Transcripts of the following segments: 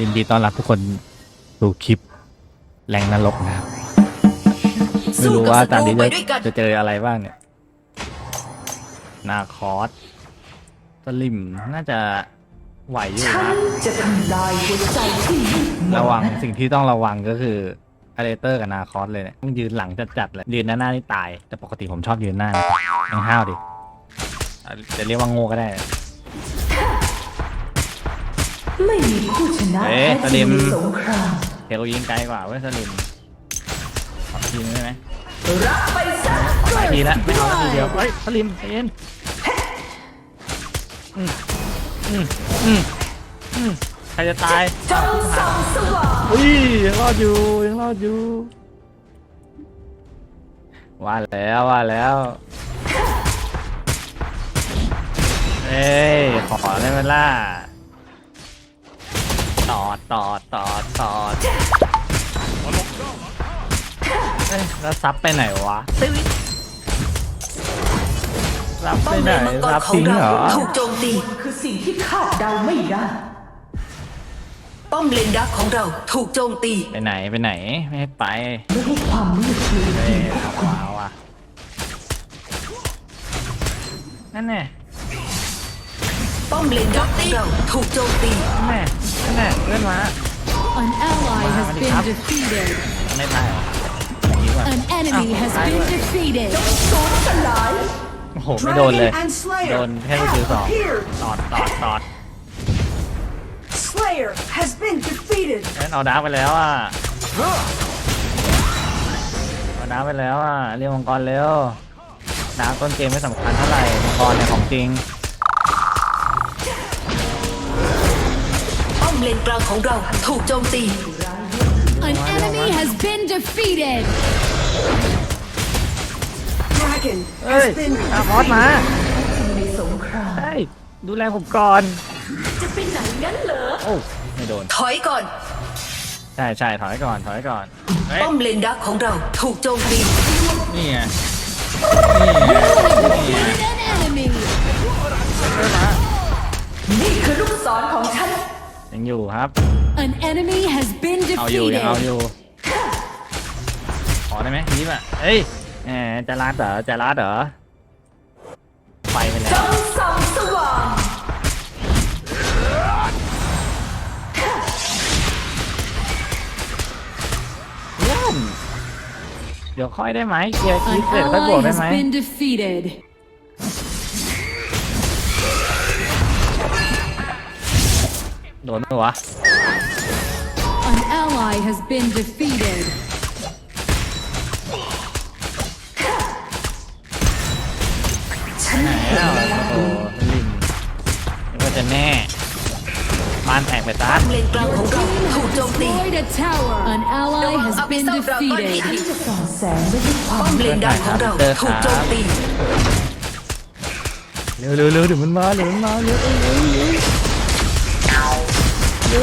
ยินดีต้อนรับทุกคนสู่คลิปแรงนรกนะครับไม่รู้ว่าตอนนี้ไปจะด้วยกันจะเจออะไรบ้างเนี่ย นาคอสสลิมน่าจะไหวอยู่ฉันะนจะทำลายหัวใจที่มืดมนระวังสิ่งที่ต้องระวังก็คืออาเลเตอร์กับนาคอสเลยเนี่ยต้องยืนหลังจัดๆเลยยืนหน้าหน้านี่ตาย แต่ปกติผมชอบยืนหน้านะยังห้าวดิอะจะเรียกว่าโง่ก็ได้ ไม่มีผู้ชนะเอ๊ะแท้สลิจริงมในสงครามเทลยิงไกลกว่าเว้ยสลิมขอทีนึงได้ไหมรับไปซะหลายทีแล้วไม่เอาแล้วทีเดียวเฮ้ยสลิมใจเย็นอืมอืมอืมอืมใครจะตายจงส่องสว่างอุ้ยยังรอดอยู่ยังรอดอยู่ว่าแล้วว่าแล้วเอ้ยขอได้ไหมล่ะ ตอดตอดตอดตอดเอ้ยแล้วซับไปไหนวะตึ้งรับป้ไปอมไหเลนนมังกรรับของทิ้งเราเหรอถูกโจมตีคือสิ่งที่คาดเดาไม่ได้ ป้อมเลนดักของเราถูกโจมตี ไปไหนไปไหนไม่ให้ไปไม่ให้ความมืดกลืนเฮ้ยกินพวกเอาคุณว้าวอะนั่นแน่ป้อมเลนดักของเราถูกโจมตีนั่นแน่ นั่นแน่เพื่อนมา An ally has Wow, been up. defeated. ไม่ตายเหรออย่างนี้ก่อน An enemy Ah, has I been will. defeated. สูญสลายโอ้โห ไม่โดนเลย Dragon and Slayer โดนแค่ไปคือสอง have appeared. ตอดตอดตอด Slayer has been defeated. เอ้ยเอาดาร์กไปแล้วอะเอาดาร์กไปแล้วอะเรียกมังกรเร็วดาร์กต้นเกมไม่สำคัญเท่าไหร่มังกรเนี่ยของจริง เลนกลางของเราถูกโจมตี An enemy has been defeated. Dragon เฮ้ย has been อาพอสมาในสงครามใช่ดูแลผมก่อน จะไปไหนงั้นเหรอ โอ้ไม่โดน ถอยก่อน ใช่ใช่ถอยก่อน ถอยก่อน เฮ้ย ป้อมเลนดักของเราถูกโจมตี นี่ ครับ An enemy has been เอาอยู่ยังเอาอ defeated. ยู่ขอได้ไหมยิ้มอะเอ้ยแหมจะรัดเหรอจะรัดเหรอไปไปแล้จวงส่องสว่างเยี่ยมเดี๋ยวค่อยได้ไหมเคลียร์คลิ An ปเสร็จค่อยบวก ally ได้ has ไหม been defeated. โดนไหมวะ An ally has been defeated. ฉันไหนเห็นอะแล้วโอ้โหลิมนี่ว่าจะแน่บ้านแตกไปซะป้อมเลนกลางของเราถูกโจมตี Destroyed a tower. An ally has been defeated. จะส่องแสงไม่ให้ความป้อมเลนดักของเราถูกโจมตี เร็วเร็วเร็วเดี๋ยวมันมาเดี๋ยวมันมาเร็วเร็วเร็วเร็ว ส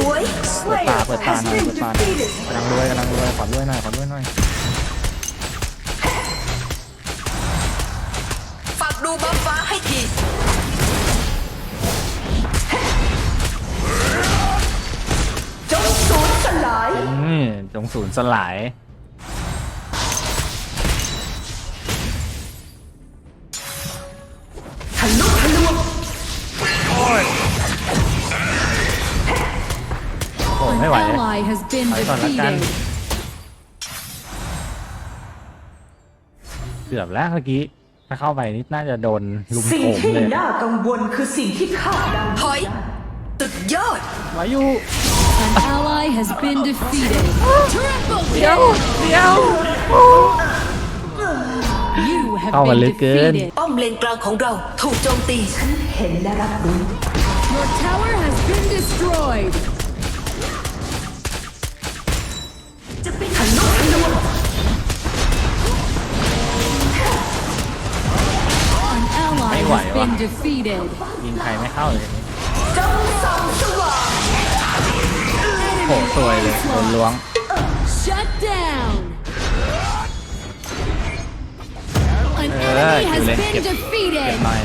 วยเปิดตา Slayer เปิดตา has หน่อย been เปิดตาหน่อย defeated. กำลังรวยกำลังรวยขอรวยหน่อยขอรวยหน่อยฝากดูบัฟฟ้าให้ทีจงสูญสลายอืมจงศูนย์สลาย อ้ An ไม่ไหว ally has been ถอยก่อนละกัน defeated. เกือบแล้วเมื่อกี้ ถ้าเข้าไปนี่น่าจะโดนลุมสิ่งโถมที่เลยน่ากังวลคือสิ่งที่คาดเดาถอยสุดยอดไว้อยู่ An ally has been defeated. Triple เดี๋ยว kill. เดี๋ยว You have เข้ามา been ลึกเกิน defeated. ป้อมเลนกลางของเราถูกโจมตีฉันเห็นและรับรู้ Your tower has been destroyed. been defeated. ยิงใครไม่เข้าเลย จงส่องสว่าง โหสวยเลยโดนล้วง Shut down. An เออ enemy อยู่ has เล่น been เก็บเก็บ defeated. หน่อย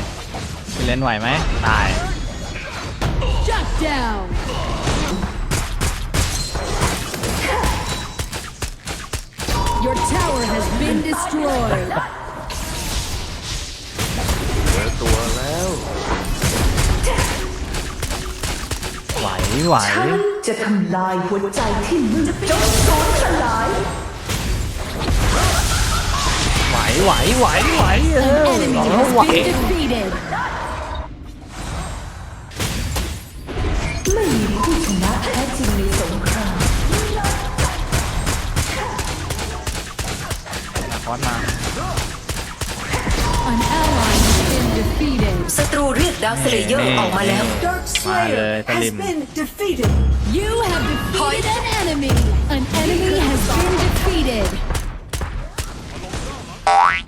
อยู่เล่นไหวไหมตาย Shut down. Your tower has been destroyed. ไหวไหว ฉันจะทำลายหัวใจที่มืดจนสูญสลาย ไหวไหวไหวไหวเออ Enemy บอกแล้ว has ไหว been defeated. ไม่มีผู้ชนะแท้จริงในสงครามคอสมา An ally has been defeated. ศัตรูเรียก ดาวสเลเยอร์ออกมาแล้ว Dark Vale, Slayer has Salim. been defeated. You have defeated an enemy. An enemy has been defeated.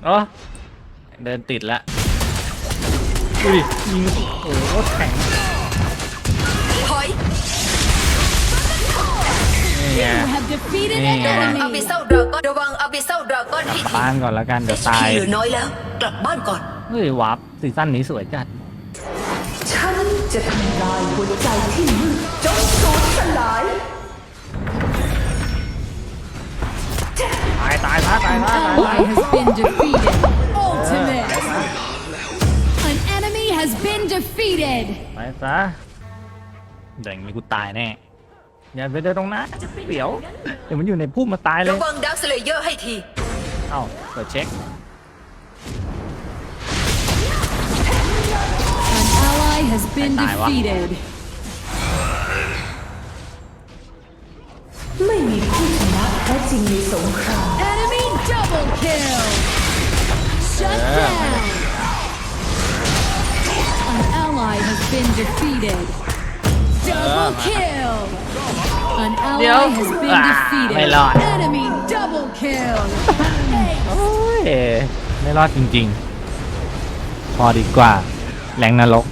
เออเดินติดละดูดิยิงโอ้โหแข็งถอยนี่ไง You have defeated an Yeah. อาบิ enemy. เซลดราก้อนระวังอาบิเซลดราก้อนให้ทีบ้านก่อนแล้วกันเดี๋ยวตาย เหลือน้อยแล้ว กลับบ้านก่อน เฮ้ยวับซีซั่นนี้สวยจัดฉัน จะทำลายหัวใจที่มืดจนสูญสลาย ตายตายซะตาย An ซะตายซะ ally has been defeated. Ultimate. An enemy has been defeated. ตายซะเดี๋ยวอย่างนี้กูตายแน่อย่าไปเดินตรงนั้นเดี๋ยวเดี๋ยวมันอยู่ในพุ่มมาตายเลระยวังดาวสเลเยอร์ให้ที เอ้าเปิดเช็ค been Bye, bye, wa. defeated. ไม่มีผู้ชนะแท้จริงในสงคราม Enemy double kill. Shut down. An ally has been defeated. Double kill. An ally Yo. has been Ah, defeated. my lord. Enemy double kill. โอ้ยไม่รอดจริงๆ พอดีกว่าแรงนรก